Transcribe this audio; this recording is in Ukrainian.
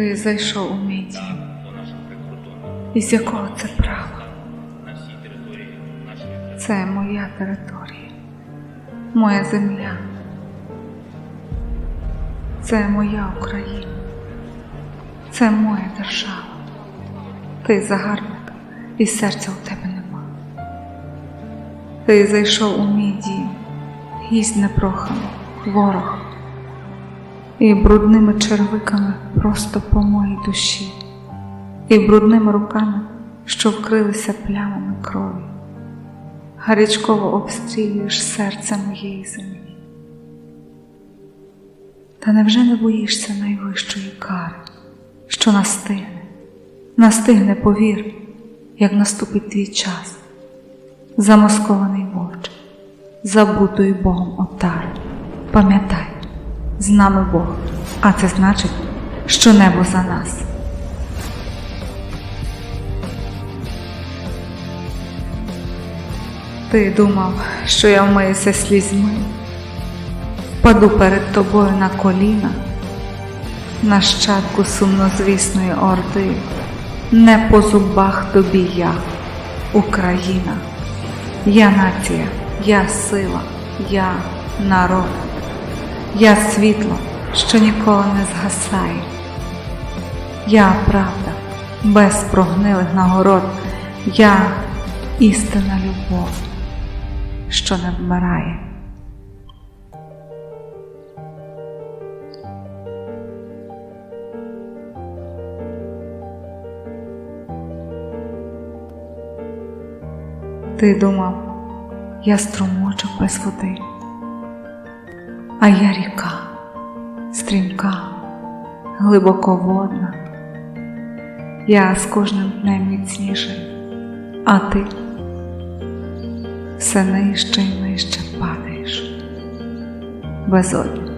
Ти зайшов у мій дім. наших Із якого це права? Це моя територія, моя земля. Це моя Україна. Це моя держава. Ти загарбник, і серця у тебе нема. Ти зайшов у мій дім, гість непроханий, ворог, і брудними червиками просто по моїй душі, і брудними руками, що вкрилися плямами крові гарячково обстрілюєш серце моєї землі. Та невже не боїшся найвищої кари, що настигне, настигне, повір, як наступить твій час, замаскований вовч, забутою Богом отар. Пам'ятай, з нами Бог, а це значить, що небо за нас. Ти думав, що я вмиюся слізьми, впаду перед тобою на коліна, нащадку сумнозвісної орди, не по зубах тобі я, Україна, я нація, я сила, я народ, я світло, що ніколи не згасає. Я правда, без прогнилих нагород, я істинна любов що не вмирає. Ти думав, я струмочок без води, а я ріка, стрімка, глибоководна. Я з кожним днем міцніший, а ти все нижче і нижче падаєш. Безодня.